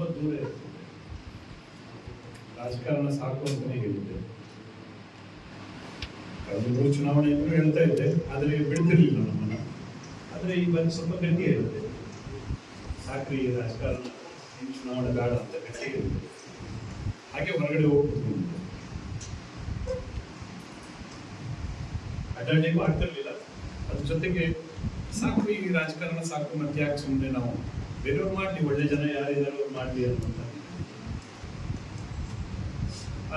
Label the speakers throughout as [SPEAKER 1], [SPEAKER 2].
[SPEAKER 1] ತುಂಬಾ ದೂರ ಇರ್ತದೆ. ರಾಜಕಾರಣ ಸಾಕು ಅಂತಾನೆ ಹೇಳಿದ್ದೆ ಕಳೆದ ಚುನಾವಣೆ ಚುನಾವಣೆಯನ್ನು ಹೇಳ್ತಾ ಇದ್ದೆ, ಆದರೆ ಬಿಡ್ತಿರ್ಲಿಲ್ಲ ನಮ್ಮನ್ನ. ಆದರೆ ಈ ಬಾರಿ ಸ್ವಲ್ಪ ಗಟ್ಟಿ ಇರುತ್ತೆ. ಸಾಕ್ರಿ, ರಾಜಕಾರಣ ಚುನಾವಣೆ ಬೇಡ ಅಂತ ಗಟ್ಟಿ ಇರುತ್ತೆ. ಹಾಗೆ ಹೊರಗಡೆ ಹೋಗ್ಬಿಟ್ಟು ಅಡ್ಡಾಡಿಗೂ ಆಗ್ತಿರ್ಲಿಲ್ಲ. ಅದ್ರ ಜೊತೆಗೆ ಸಾಕು ಈ ರಾಜಕಾರಣ ಸಾಕು ಮತ್ತೆ ಯಾಕೆ ಸುಮ್ಮನೆ ನಾವು ಬೇರೆಯವ್ರು ಮಾಡ್ಲಿ, ಒಳ್ಳೆ ಜನ ಯಾರಿದಾರೋ ಅವ್ರು ಮಾಡ್ಲಿ ಆದರೆ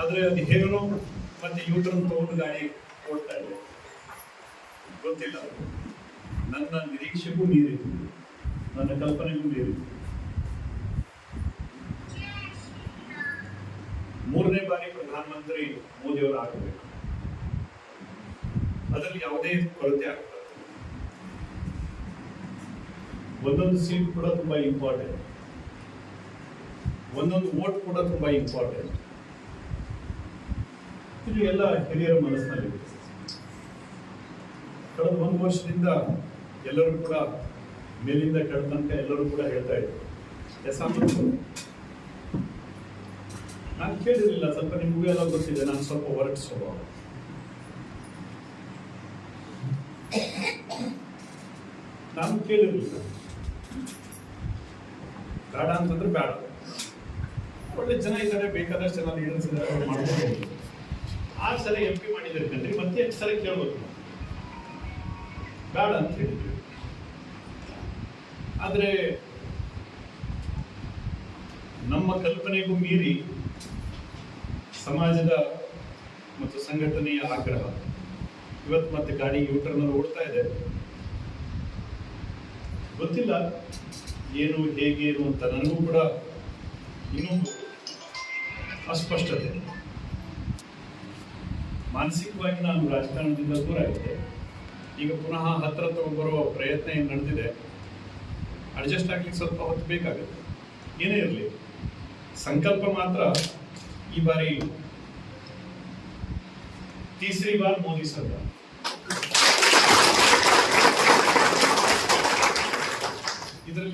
[SPEAKER 1] ಆದ್ರೆ ಅದು ಹೇಗೋ ಮತ್ತೆ ಯೂಟರ್ನ್ ತಗೊಂಡು ಗಾಡಿ ಓಡ್ತಾ ಇದೆ. ಗೊತ್ತಿಲ್ಲ. ನನ್ನ ನಿರೀಕ್ಷೆಗೂ ನೀರಿತ್ತು ನನ್ನ ಕಲ್ಪನೆಗೂ ನೀರಿತ್ತು ಮೂರನೇ ಬಾರಿ ಪ್ರಧಾನಮಂತ್ರಿ ಮೋದಿಯವರು ಆಗಬೇಕು. ಅದರಲ್ಲಿ ಯಾವುದೇ ಕೊರತೆ ಆಗ್ತದೆ ಒಂದೊಂದು ಸೀಟ್ ಕೂಡ ತುಂಬಾ ಇಂಪಾರ್ಟೆಂಟ್ ಒಂದೊಂದು ವೋಟ್ ಕೂಡ ತುಂಬಾ ಇಂಪಾರ್ಟೆಂಟ್ ಇದು ಎಲ್ಲ ಹಿರಿಯರ ಮನಸ್ಸಿನಲ್ಲಿ ಕಳೆದ ಒಂದು ವರ್ಷದಿಂದ ಎಲ್ಲರೂ ಕೂಡ ಮೇಲಿಂದ ಕಳೆದಂತೆ ಎಲ್ಲರೂ ಕೂಡ ಹೇಳ್ತಾ ಇದ್ರು. ಎಸ್ ನಾನು ಕೇಳಿರಲಿಲ್ಲ, ಸ್ವಲ್ಪ ನಿಮಗೂ ಎಲ್ಲ ಗೊತ್ತಿದೆ, ನಾನು ಸ್ವಲ್ಪ ಹೊರಟು ಸ್ವಭಾವ ನಾನು ಕೇಳಿರಲಿಲ್ಲ. ಬೇಡ ಅಂತಂದ್ರೆ ಬೇಡ. ಒಳ್ಳೆ ಜನ ಇದ್ದಾರೆ, ಬೇಕಾದಷ್ಟು ಜನ ಲೀಡರ್ಸ್ ಇದ್ದಾರೆ ಮಾಡ್ಕೊಂಡು ಹೋಗ್ಬೋದು. ಆ ಸರಿ ಎಂ ಪಿ ಮಾಡಿದ್ದಾರೆ ಮತ್ತೆ ಎಷ್ಟು ಸಲ ಕೇಳ್ಬೇಕು ನಾವು? ಬೇಡ ಅಂತ ಹೇಳಿದ್ವಿ ಆದ್ರೆ ನಮ್ಮ ಕಲ್ಪನೆಗೂ ಮೀರಿ ಸಮಾಜದ ಮತ್ತು ಸಂಘಟನೆಯ ಆಗ್ರಹ. ಇವತ್ತು ಮತ್ತೆ ಗಾಡಿ ಯೂಟರ್ನಲ್ಲಿ ಓಡ್ತಾ ಇದೆ. ಗೊತ್ತಿಲ್ಲ. ಏನು, ಹೇಗೆ ಅಂತ ನನಗೂ ಕೂಡ ಇನ್ನೂ ಅಸ್ಪಷ್ಟತೆ. ಮಾನಸಿಕವಾಗಿ ನಾನು ರಾಜಕಾರಣದಿಂದ ದೂರ ಆಗಿದ್ದೆ ಈಗ ಪುನಃ ಹತ್ರ ತಗೊಂಡ್ಬರುವ ಪ್ರಯತ್ನ ಏನು ನಡೆದಿದೆ ಅಡ್ಜಸ್ಟ್ ಆಗ್ಲಿಕ್ಕೆ ಸ್ವಲ್ಪ ಹೊತ್ತು ಬೇಕಾಗುತ್ತೆ. ಏನೇ ಇರಲಿ, ಸಂಕಲ್ಪ ಮಾತ್ರ ಈ ಬಾರಿ ತೀಸರಿ ಬಾರ್ ಮೋದಿ ಸರ್ಕಾರ.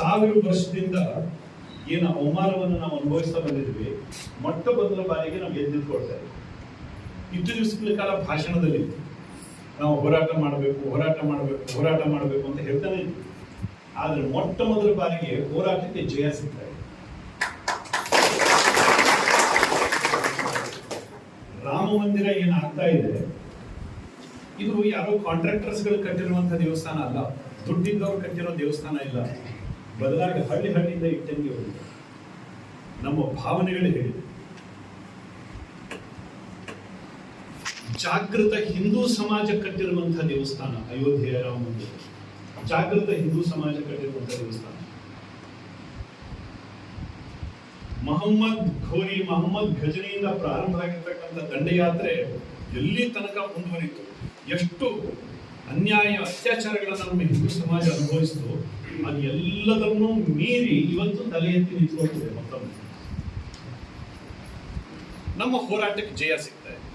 [SPEAKER 1] ಸಾವಿರ ವರ್ಷದಿಂದ ಏನು ಅವಮಾನವನ್ನು ನಾವು ಅನುಭವಿಸ್ತಾ ಬಂದಿದ್ವಿ, ಮೊಟ್ಟ ಮೊದಲ ಬಾರಿಗೆ ನಾವು ಎದ್ದಿದ್ಕೊಳ್ತಾ ಇದ್ವಿ. ಇಷ್ಟು ದಿವಸಗಳ ಕಾಲ ಭಾಷಣದಲ್ಲಿ ನಾವು ಹೋರಾಟ ಮಾಡಬೇಕು ಹೋರಾಟ ಮಾಡಬೇಕು ಹೋರಾಟ ಮಾಡಬೇಕು ಅಂತ ಹೇಳ್ತಾನೆ ಇದ್ವಿ. ಆದ್ರೆ ಮೊಟ್ಟ ಮೊದಲ ಬಾರಿಗೆ ಹೋರಾಟಕ್ಕೆ ಜಯ ಸಿಗ್ತಾ ರಾಮ ಮಂದಿರ ಏನಾಗ್ತಾ ಇದೆ, ಇದು ಯಾರೋ ಕಾಂಟ್ರಾಕ್ಟರ್ಸ್ಗಳು ಕಟ್ಟಿರುವಂತಹ ದೇವಸ್ಥಾನ ಅಲ್ಲ, ದುಡ್ಡಿದ್ದವ್ರು ಕಟ್ಟಿರೋ ದೇವಸ್ಥಾನ ಇಲ್ಲ. ಬದಲಾಗಿ ಹಳ್ಳಿ ಹಳ್ಳಿಯಿಂದ ಇಟ್ಟಂಗೆ ಹೋಗಿದೆ. ನಮ್ಮ ಭಾವನೆಗಳು ಹೇಳಿದೆ. ಜಾಗೃತ ಹಿಂದೂ ಸಮಾಜ ಕಟ್ಟಿರುವಂತಹ ದೇವಸ್ಥಾನ, ಅಯೋಧ್ಯೆಯ ರಾಮ ಮಂದಿರ. ಜಾಗೃತ ಹಿಂದೂ ಸಮಾಜ ಕಟ್ಟಿರುವಂತಹ ದೇವಸ್ಥಾನ. ಮೊಹಮ್ಮದ್ ಘೋರಿ, ಮೊಹಮ್ಮದ್ ಘಜನಿಯಿಂದ ಪ್ರಾರಂಭ ಆಗಿರ್ತಕ್ಕಂಥ ದಂಡಯಾತ್ರೆ ಎಲ್ಲಿ ತನಕ ಮುಂದುವರಿತು, ಎಷ್ಟು ಅನ್ಯಾಯ, ಅತ್ಯಾಚಾರಗಳನ್ನು ನಮ್ಮ ಹಿಂದೂ ಸಮಾಜ ಅನುಭವಿಸಿತು ಅದು ಎಲ್ಲದನ್ನೂ ಮೀರಿ ಇವತ್ತು ತಲೆ ಎತ್ತಿ ನಿಂತ್ಕೊಳ್ತದೆ ಮತ್ತೊಮ್ಮೆ. ನಮ್ಮ ಹೋರಾಟಕ್ಕೆ ಜಯ ಸಿಗ್ತಾ ಇದೆ.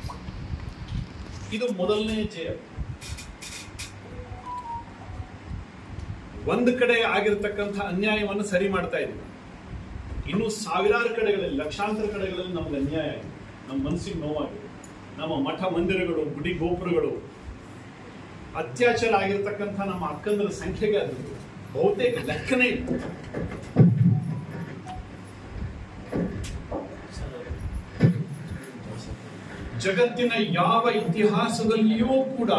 [SPEAKER 1] ಇದು ಮೊದಲನೇ ಜಯ. ಒಂದು ಕಡೆ ಆಗಿರತಕ್ಕಂಥ ಅನ್ಯಾಯವನ್ನು ಸರಿ ಮಾಡ್ತಾ ಇದ್ದೀವಿ ಇನ್ನು ಸಾವಿರಾರು ಕಡೆಗಳಲ್ಲಿ, ಲಕ್ಷಾಂತರ ಕಡೆಗಳಲ್ಲಿ ನಮ್ಗೆ ಅನ್ಯಾಯ ಆಗಿದೆ. ನಮ್ಮ ಮನಸ್ಸಿಗೆ ನೋವಾಗಿದೆ. ನಮ್ಮ ಮಠ ಮಂದಿರಗಳು, ಗುಡಿ ಗೋಪುರಗಳು, ಅತ್ಯಾಚಾರ ಆಗಿರ್ತಕ್ಕಂಥ ನಮ್ಮ ಅಕ್ಕಂದರ ಸಂಖ್ಯೆಗೆ ಅದು ಬಹುತೇಕ ಲೆಕ್ಕನೇ ಇಲ್ಲ. ಜಗತ್ತಿನ ಯಾವ ಇತಿಹಾಸದಲ್ಲಿಯೂ ಕೂಡ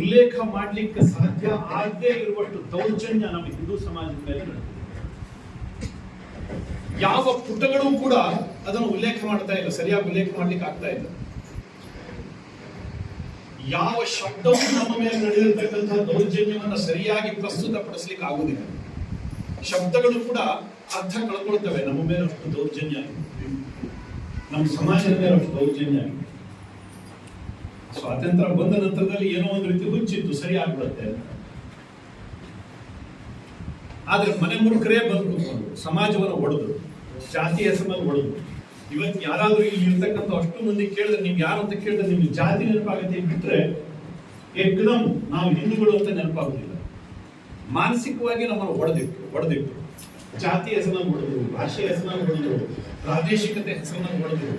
[SPEAKER 1] ಉಲ್ಲೇಖ ಮಾಡಲಿಕ್ಕೆ ಸಾಧ್ಯ ಆಗದೇ ಇರುವಷ್ಟು ದೌರ್ಜನ್ಯ ನಮ್ಮ ಹಿಂದೂ ಸಮಾಜದ ಮೇಲೆ ಯಾವ ಪುಟಗಳು ಕೂಡ ಅದನ್ನು ಉಲ್ಲೇಖ ಮಾಡ್ತಾ ಇಲ್ಲ, ಸರಿಯಾಗಿ ಉಲ್ಲೇಖ ಮಾಡ್ಲಿಕ್ಕೆ ಆಗ್ತಾ ಇಲ್ಲ. ಯಾವ ಶಬ್ದವೂ ನಮ್ಮ ಮೇಲೆ ನಡೆದಿರ್ತಕ್ಕಂಥ ದೌರ್ಜನ್ಯವನ್ನು ಸರಿಯಾಗಿ ಪ್ರಸ್ತುತಪಡಿಸ್ಲಿಕ್ಕೆ ಆಗುವುದಿಲ್ಲ
[SPEAKER 2] ಶಬ್ದಗಳು ಕೂಡ ಅರ್ಥ ಕಳ್ಕೊಳ್ತವೆ. ನಮ್ಮ ಮೇಲೆ ಅಷ್ಟು ದೌರ್ಜನ್ಯ. ನಮ್ಮ ಸಮಾಜದ ಮೇಲೆ ಅಷ್ಟು ದೌರ್ಜನ್ಯ. ಸ್ವಾತಂತ್ರ್ಯ ಬಂದ ನಂತರದಲ್ಲಿ ಏನೋ ಒಂದು ರೀತಿ ಹುಚ್ಚಿತ್ತು, ಸರಿ ಆಗ್ಬಿಡುತ್ತೆ ಆದ್ರೆ ಮನೆ ಮುರುಕರೇ ಬಂದು ಸಮಾಜವನ್ನು ಒಡೆದು ಜಾತಿ ಹೆಸರಲ್ಲಿ ಒಡೆದು ಇವತ್ತು ಯಾರಾದ್ರೂ ಇಲ್ಲಿ ಇರ್ತಕ್ಕಂಥ ಅಷ್ಟು ಮಂದಿ ಕೇಳಿದ್ರೆ ನೀವು ಯಾರು ಅಂತ ಕೇಳಿದ್ರೆ ನಿಮ್ಗೆ ಜಾತಿ ನೆನಪಾಗುತ್ತೆ ಬಿಟ್ರೆ ಎಕ್ದಮ್ ನಾವು ಹಿಂದೂಗಳು ಅಂತ ನೆನಪಾಗುದಿಲ್ಲ. ಮಾನಸಿಕವಾಗಿ ನಮ್ಮನ್ನು ಒಡೆದಿಟ್ಟು ಒಡೆದಿಟ್ಟು. ಜಾತಿ ಹೆಸರನ್ನು ಹೊಡೆದ್ರು ಭಾಷೆ ಹೆಸರನ್ನು ಹೊಡೆದ್ರು ಪ್ರಾದೇಶಿಕತೆ ಹೆಸರನ್ನು ಹೊಡೆದ್ರು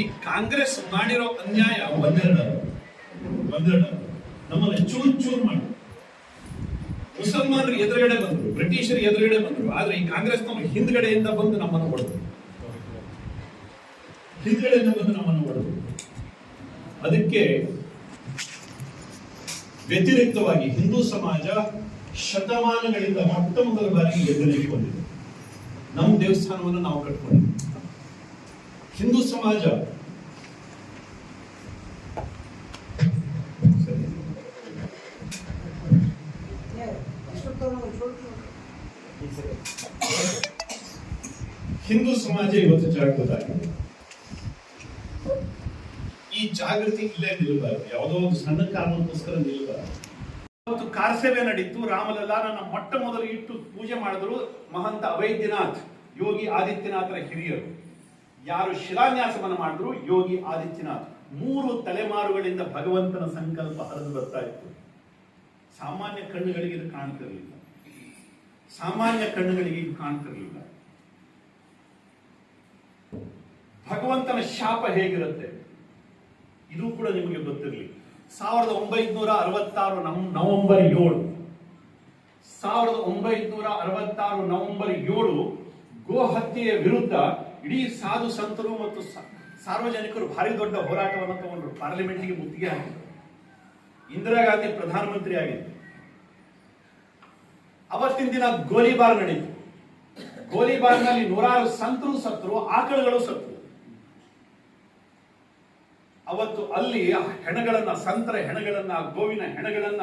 [SPEAKER 2] ಈ ಕಾಂಗ್ರೆಸ್ ಮಾಡಿರೋ ಅನ್ಯಾಯ ಒಂದೆರಡು. ಒಂದೆರಡು. ನಮ್ಮನ್ನ ಚೂರ್ ಚೂರ್ ಮಾಡಿ. ಮುಸಲ್ಮಾನರು ಎದುರುಗಡೆ ಬಂದ್ರು, ಬ್ರಿಟಿಷರು ಎದುರುಗಡೆ ಬಂದ್ರು. ಆದ್ರೆ ಈ ಕಾಂಗ್ರೆಸ್ ನಮ್ಮ ಹಿಂದ್ಗಡೆಯಿಂದ ಬಂದು ನಮ್ಮನ್ನು ಹೊಡೆದ್ರು ಹಿಂದ್ಗಡೆಯಿಂದ ಬಂದು ನಮ್ಮನ್ನು ಹೊಡೆದ್ರು ಅದಕ್ಕೆ ವ್ಯತಿರಿಕ್ತವಾಗಿ ಹಿಂದೂ ಸಮಾಜ ಶತಮಾನಗಳಿಂದ ಮೊಟ್ಟ ಮೊದಲ ಬಾರಿಗೆ ಎದ್ದು ಬಂದಿದೆ ನಮ್ಮ ದೇವಸ್ಥಾನವನ್ನು ನಾವು ಕಟ್ಕೊಂಡಿದ್ದೀವಿ. ಹಿಂದೂ ಸಮಾಜ ಹಿಂದೂ ಸಮಾಜ ಇವತ್ತು ಜಾಗೃತ ಆಗಿದೆ ಈ ಜಾಗೃತಿ ಇಲ್ಲೇ ನಿಲ್ಲಬಾರದು ಯಾವುದೋ ಒಂದು ಸಣ್ಣ ಕಾರಣಕ್ಕೋಸ್ಕರ ನಿಲ್ಲಬಾರದು
[SPEAKER 1] ಅವತ್ತು ಕಾರ್ ಸೇವೆ ನಡೀತು. ರಾಮಲಲ್ಲಾರನ ಮೊಟ್ಟ ಮೊದಲು ಇಟ್ಟು ಪೂಜೆ ಮಾಡಿದ್ರು ಮಹಂತ ಅವೈದ್ಯನಾಥ್, ಯೋಗಿ ಆದಿತ್ಯನಾಥರ ಹಿರಿಯರು. ಯಾರು ಶಿಲಾನ್ಯಾಸವನ್ನು ಮಾಡಿದ್ರು ಯೋಗಿ ಆದಿತ್ಯನಾಥ್. ಮೂರು ತಲೆಮಾರುಗಳಿಂದ ಭಗವಂತನ ಸಂಕಲ್ಪ ಹರಿದು ಬರ್ತಾ ಇತ್ತು. ಸಾಮಾನ್ಯ ಕಣ್ಣುಗಳಿಗೆ ಇದು ಕಾಣ್ತಿರಲಿಲ್ಲ. ಸಾಮಾನ್ಯ ಕಣ್ಣುಗಳಿಗೆ ಇದು ಕಾಣ್ತಿರಲಿಲ್ಲ. ಭಗವಂತನ ಶಾಪ ಹೇಗಿರುತ್ತೆ? ಇದು ಕೂಡ ನಿಮಗೆ ಗೊತ್ತಿರಲಿ. ಸಾವಿರದ ಒಂಬೈನೂರ ಅರವತ್ತಾರು ನವೆಂಬರ್ ಏಳು. ಸಾವಿರದ ಒಂಬೈನೂರ ಅರವತ್ತಾರು ನವೆಂಬರ್ ಏಳು ಗೋ ಹತ್ಯೆಯ ವಿರುದ್ಧ ಇಡೀ ಸಾಧು ಸಂತರು ಮತ್ತು ಸಾರ್ವಜನಿಕರು ಭಾರಿ ದೊಡ್ಡ ಹೋರಾಟವನ್ನು ತಗೊಂಡ್ರು. ಪಾರ್ಲಿಮೆಂಟ್ಗೆ ಮುತ್ತಿಗೆ ಹಾಕಿದ್ರು. ಇಂದಿರಾ ಗಾಂಧಿ ಪ್ರಧಾನಮಂತ್ರಿ ಆಗಿದ್ರು. ಅವತ್ತಿನ ದಿನ ಗೋಲಿಬಾರ್ ನಡೀತು. ಗೋಲಿಬಾರ್ನಲ್ಲಿ ನೂರಾರು ಸಂತರು ಸತ್ರು ಆಕಳುಗಳು ಸತ್ರು ಅವತ್ತು ಅಲ್ಲಿ ಹೆಣಗಳನ್ನ, ಸಂತರ ಹೆಣಗಳನ್ನ, ಗೋವಿನ ಹೆಣಗಳನ್ನ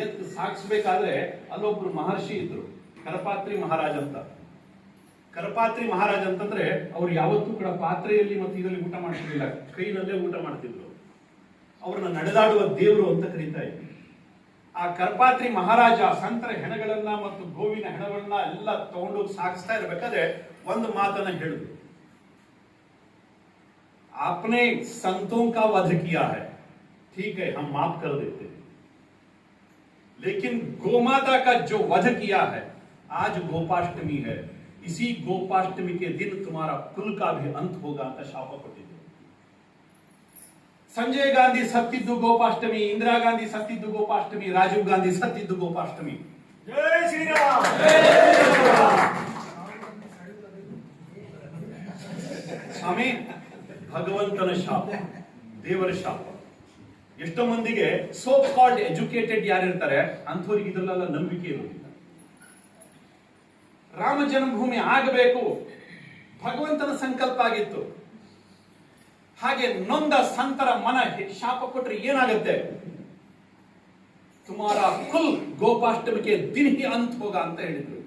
[SPEAKER 1] ಎತ್ತು ಸಾಗಿಸ್ಬೇಕಾದ್ರೆ ಅಲ್ಲೊಬ್ರು ಮಹರ್ಷಿ ಇದ್ರು. ಕರಪಾತ್ರಿ ಮಹಾರಾಜ್ ಅಂತ. ಕರಪಾತ್ರಿ ಮಹಾರಾಜ್ ಅಂತಂದ್ರೆ ಅವ್ರು ಯಾವತ್ತೂ ಕೂಡ ಪಾತ್ರೆಯಲ್ಲಿ ಮತ್ತು ಇದರಲ್ಲಿ ಊಟ ಮಾಡ್ತಿರ್ಲಿಲ್ಲ ಕೈನಲ್ಲೇ ಊಟ ಮಾಡ್ತಿದ್ರು. ಅವ್ರನ್ನ ನಡೆದಾಡುವ ದೇವರು ಅಂತ ಕರೀತಾ ಇದ್ರು. ಆ ಕರ್ಪಾತ್ರಿ ಮಹಾರಾಜ ಸಂತರ ಹೆಣಗಳನ್ನ ಮತ್ತು ಗೋವಿನ ಹೆಣಗಳನ್ನ ಎಲ್ಲ ತಗೊಂಡೋಗಿ ಸಾಗಿಸ್ತಾ ಇರ್ಬೇಕಾದ್ರೆ ಒಂದು ಮಾತನ್ನ ಹೇಳಿದ್ರು आपने संतों का वध किया है। ठीक है हम माफ़ कर देते हैं। लेकिन गोमाता का जो वध किया है आज गोपाष्टमी है। इसी गोपाष्टमी के दिन तुम्हारा कुल का भी अंत होगा कशापा संजय गांधी सत्यु गोपाष्टमी इंदिरा गांधी सत्यु गोपाष्टमी राजीव गांधी सत्यु गोपाष्टमी। जय
[SPEAKER 3] श्री राम
[SPEAKER 1] स्वामी ಭಗವಂತನ ಶಾಪ, ದೇವರ ಶಾಪ. ಎಷ್ಟೋ ಮಂದಿಗೆ ಸೋ ಕಾಲ್ಡ್ ಎಜುಕೇಟೆಡ್ ಯಾರಿರ್ತಾರೆ, ಅಂಥವ್ರಿಗೆ ಇದರಲ್ಲೆಲ್ಲ ನಂಬಿಕೆ ಇರೋದಿಲ್ಲ. ರಾಮ ಜನ್ಮಭೂಮಿ ಆಗಬೇಕು. ಭಗವಂತನ ಸಂಕಲ್ಪ ಆಗಿತ್ತು. ಹಾಗೆ ನೊಂದ ಸಂತರ ಮನ ಶಾಪ ಕೊಟ್ರೆ ಏನಾಗುತ್ತೆ? ಸುಮಾರ ಕುಲ್ ಗೋಪಾಷ್ಟಮಿಗೆ ದಿನ ಅಂತ ಅಂತ್ ಹೋಗ ಅಂತ ಹೇಳಿದ್ರು.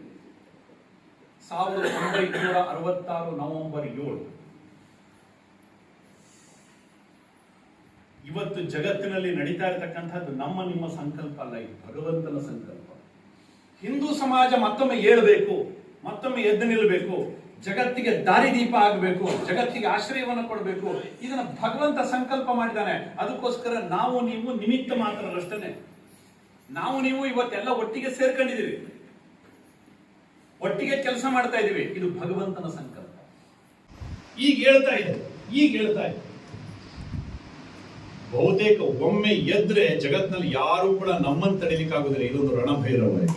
[SPEAKER 1] ಸಾವಿರದ ಒಂಬೈನೂರ ಅರವತ್ತಾರು ನವೆಂಬರ್ ಏಳು. ಇವತ್ತು ಜಗತ್ತಿನಲ್ಲಿ ನಡೀತಾ ಇರತಕ್ಕಂಥದ್ದು ನಮ್ಮ ನಿಮ್ಮ ಸಂಕಲ್ಪ ಅಲ್ಲ, ಇದು ಭಗವಂತನ ಸಂಕಲ್ಪ. ಹಿಂದೂ ಸಮಾಜ ಮತ್ತೊಮ್ಮೆ ಏಳಬೇಕು, ಮತ್ತೊಮ್ಮೆ ಎದ್ದು ನಿಲ್ಲಬೇಕು ಜಗತ್ತಿಗೆ ದಾರಿದೀಪ ಆಗಬೇಕು ಜಗತ್ತಿಗೆ ಆಶ್ರಯವನ್ನು ಕೊಡಬೇಕು, ಇದನ್ನ ಭಗವಂತ ಸಂಕಲ್ಪ ಮಾಡಿದ್ದಾನೆ. ಅದಕ್ಕೋಸ್ಕರ ನಾವು ನೀವು ನಿಮಿತ್ತ ಮಾತ್ರರಷ್ಟೇ ನಾವು ನೀವು ಇವತ್ತೆಲ್ಲ ಒಟ್ಟಿಗೆ ಸೇರ್ಕೊಂಡಿದ್ದೀವಿ ಒಟ್ಟಿಗೆ ಕೆಲಸ ಮಾಡ್ತಾ ಇದ್ದೀವಿ ಇದು ಭಗವಂತನ ಸಂಕಲ್ಪ.
[SPEAKER 2] ಈಗ ಹೇಳ್ತಾ ಇದೆ, ಈಗ ಹೇಳ್ತಾ ಇದೆ. ಬಹುತೇಕ ಒಮ್ಮೆ ಎದ್ರೆ ಜಗತ್ನಲ್ಲಿ ಯಾರು ಕೂಡ ನಮ್ಮನ್ನು ತಡಿಲಿಕ್ಕಾಗುದಿಲ್ಲ ಇದೊಂದು ರಣಭೈರವ ಇದೆ.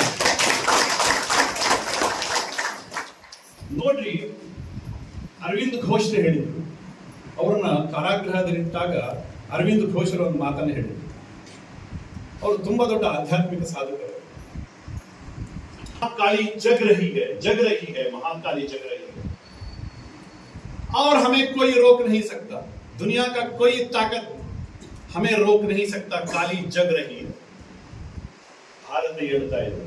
[SPEAKER 2] ನೋಡ್ರಿ ಅರವಿಂದ್ ಘೋಷ್ರೆ ಹೇಳಿದ್ರು ಅವ್ರನ್ನ ಕಾರಾಗೃಹದಲ್ಲಿಟ್ಟಾಗ ಅರವಿಂದ್ ಘೋಷರು ಒಂದು ಮಾತನ್ನ ಹೇಳಿದ್ರು ಅವರು ತುಂಬಾ ದೊಡ್ಡ ಆಧ್ಯಾತ್ಮಿಕ ಸಾಧಕರು महाकाली जग रही है जग रही है महाकाली जग रही है और हमें कोई रोक नहीं सकता दुनिया का कोई ताकत हमें रोक नहीं सकता काली जग रही है ಭಾರತ ಹೇಳ್ತಾ ಇದೆ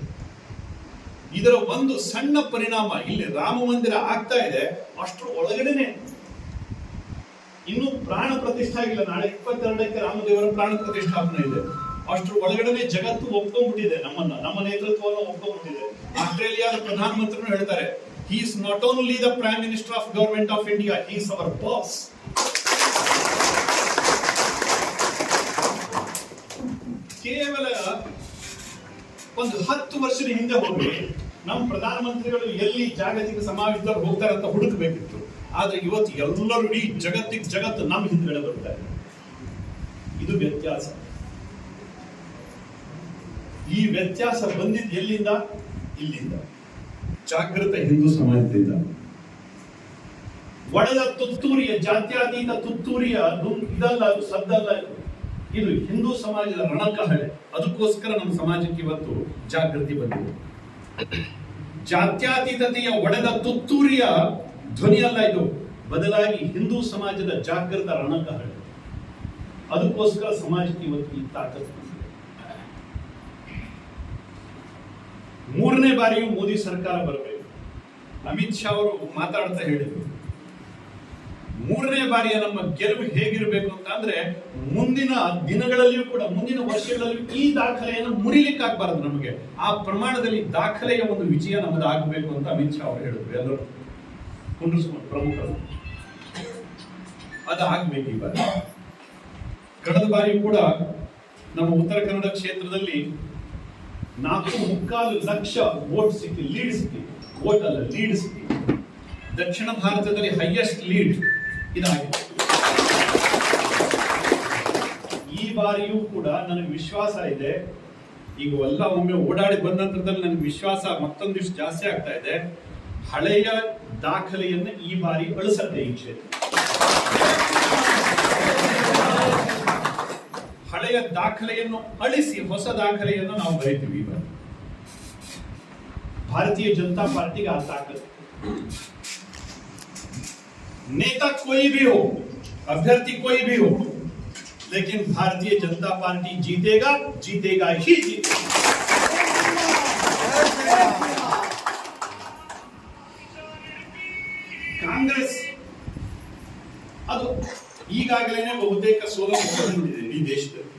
[SPEAKER 1] ಇದರ ಒಂದು ಸಣ್ಣ ಪರಿಣಾಮ ಇಲ್ಲಿ ರಾಮ ಮಂದಿರ ಆಗ್ತಾ ಇದೆ ಅಷ್ಟರ ಒಳಗಡೆನೆ ಇನ್ನು ಪ್ರಾಣ ಪ್ರತಿಷ್ಠೆ ಆಗಿಲ್ಲ ನಾಳೆ ಇಪ್ಪತ್ತೆರಡಕ್ಕೆ ರಾಮದೇವರ ಪ್ರಾಣ ಪ್ರತಿಷ್ಠಾಪನೆ ಇದೆ ಅಷ್ಟರ ಒಳಗಡೆನೆ ಜಗತ್ತು ಒಪ್ಕೊಂಡ್ಬಿಟ್ಟಿದೆ ನಮ್ಮನ್ನ ನಮ್ಮ ನೇತೃತ್ವವನ್ನು ಒಪ್ಕೊಂಡ್ಬಿಟ್ಟಿದೆ ಆಸ್ಟ್ರೇಲಿಯಾದ ಪ್ರಧಾನಮಂತ್ರಿಗಳು ಹೇಳ್ತಾರೆ he is not only the prime minister of government of India he is our boss ಒಂದು ಹತ್ತು ವರ್ಷದ ಹಿಂದೆ ಹೋಗಿ ನಮ್ಮ ಪ್ರಧಾನಮಂತ್ರಿಗಳು ಎಲ್ಲಿ ಜಾಗತಿಕ ಸಮಾವೇಶದಲ್ಲಿ ಹೋಗ್ತಾರೆ ಅಂತ ಹುಡುಕಬೇಕಿತ್ತು. ಆದ್ರೆ ಇವತ್ತು ಎಲ್ಲರೂ ಇಡೀ ಜಗತ್ತಿಗೆ ಜಗತ್ತು ನಮ್ಮ ಹಿಂದ್ಗಡೆ ಬರ್ತಾರೆ ಇದು. ವ್ಯತ್ಯಾಸ. ಈ ವ್ಯತ್ಯಾಸ ಬಂದಿದ್ದು ಎಲ್ಲಿಂದ? ಇಲ್ಲಿಂದ. ಜಾಗೃತ ಹಿಂದೂ ಸಮಾಜದಿಂದ. ಒಡೆದ ತುತ್ತೂರಿಯ ಜಾತ್ಯಾತೀತ ತುತ್ತೂರಿಯ ಇದಲ್ಲ ಸದ್ದಲ್ಲ ಇದು. ಹಿಂದೂ ಸಮಾಜದ ರಣಕಹಳೆ ಅದಕ್ಕೋಸ್ಕರ ನಮ್ಮ ಸಮಾಜಕ್ಕೆ ಇವತ್ತು ಜಾಗೃತಿ ಬಂದಿದೆ. ಜಾತ್ಯತೀತತೆಯ ಒಡೆದ ತುತ್ತೂರಿಯ ಧ್ವನಿಯಲ್ಲ ಇದು. ಬದಲಾಗಿ ಹಿಂದೂ ಸಮಾಜದ ಜಾಗೃತ ರಣಕಹಳೆ. ಅದಕ್ಕೋಸ್ಕರ ಸಮಾಜಕ್ಕೆ ಇವತ್ತು ಈ ತಾಕತ್ತು ಮೂರನೇ ಬಾರಿಯೂ ಮೋದಿ ಸರ್ಕಾರ ಬರಬೇಕು. ಅಮಿತ್ ಶಾ ಅವರು ಮಾತಾಡ್ತಾ ಹೇಳಿದ್ರು. ಮೂರನೇ ಬಾರಿಯ ನಮ್ಮ ಗೆಲುವು ಹೇಗಿರಬೇಕು ಅಂತ ಅಂದ್ರೆ ಮುಂದಿನ ದಿನಗಳಲ್ಲಿಯೂ ಕೂಡ, ಮುಂದಿನ ವರ್ಷಗಳಲ್ಲಿಯೂ ಈ ದಾಖಲೆಯನ್ನು ಮುರಿಲಿಕ್ಕಾಗಬಾರದು ನಮಗೆ. ಆ ಪ್ರಮಾಣದಲ್ಲಿ ದಾಖಲೆಯ ಒಂದು ವಿಜಯ ನಮ್ಮದು ಆಗಬೇಕು ಅಂತ ಅಮಿತ್ ಶಾ ಅವರು ಹೇಳಿದ್ರು. ಎಲ್ಲರೂ ಕುಂಡ್ರಿಸ್ಕೊಂಡು ಪ್ರಮುಖರು. ಅದು ಆಗ್ಬೇಕು ಈ ಬಾರಿ. ಕಳೆದ ಬಾರಿ ಕೂಡ ನಮ್ಮ ಉತ್ತರ ಕನ್ನಡ ಕ್ಷೇತ್ರದಲ್ಲಿ ನಾಲ್ಕು ಮುಕ್ಕಾಲು ಲಕ್ಷ ವೋಟ್ ಸಿಕ್ಕಿ ಲೀಡ್ ಸಿಕ್ಕಿ ವೋಟ್ ಅಲ್ಲ ಲೀಡ್ ಸಿಕ್ಕಿ ದಕ್ಷಿಣ ಭಾರತದಲ್ಲಿ ಹೈಯೆಸ್ಟ್ ಲೀಡ್ ಇದಾಗಿದೆ. ಈ ಬಾರಿಯೂ ಕೂಡ ನನಗೆ ವಿಶ್ವಾಸ ಇದೆ. ಈಗ ಎಲ್ಲ ಒಮ್ಮೆ ಓಡಾಡಿ ಬಂದ ನನಗೆ ವಿಶ್ವಾಸ ಮತ್ತೊಂದಿಷ್ಟು ಜಾಸ್ತಿ ಆಗ್ತಾ ಇದೆ. ಹಳೆಯ ದಾಖಲೆಯನ್ನು ಈ ಬಾರಿ ಅಳಿಸತ್ತೆ ಈ ಕ್ಷೇತ್ರ. ಹಳೆಯ ದಾಖಲೆಯನ್ನು ಅಳಿಸಿ ಹೊಸ ದಾಖಲೆಯನ್ನು ನಾವು ಬರೀತೀವಿ ಈಗ ಭಾರತೀಯ ಜನತಾ ಪಾರ್ಟಿಗೆ ಆ ತಾಕತ್ತು नेता कोई भी हो अभ्यर्थी कोई भी हो लेकिन भारतीय जनता पार्टी जीतेगा जीतेगा ही जीतेगा ಕಾಂಗ್ರೆಸ್ ಅದು ಈಗಾಗಲೇ ಬಹುತೇಕ ಸೋಲನ್ನು ಕಂಡುಹಿಡಿದಿದೆ ಈ ದೇಶದಲ್ಲಿ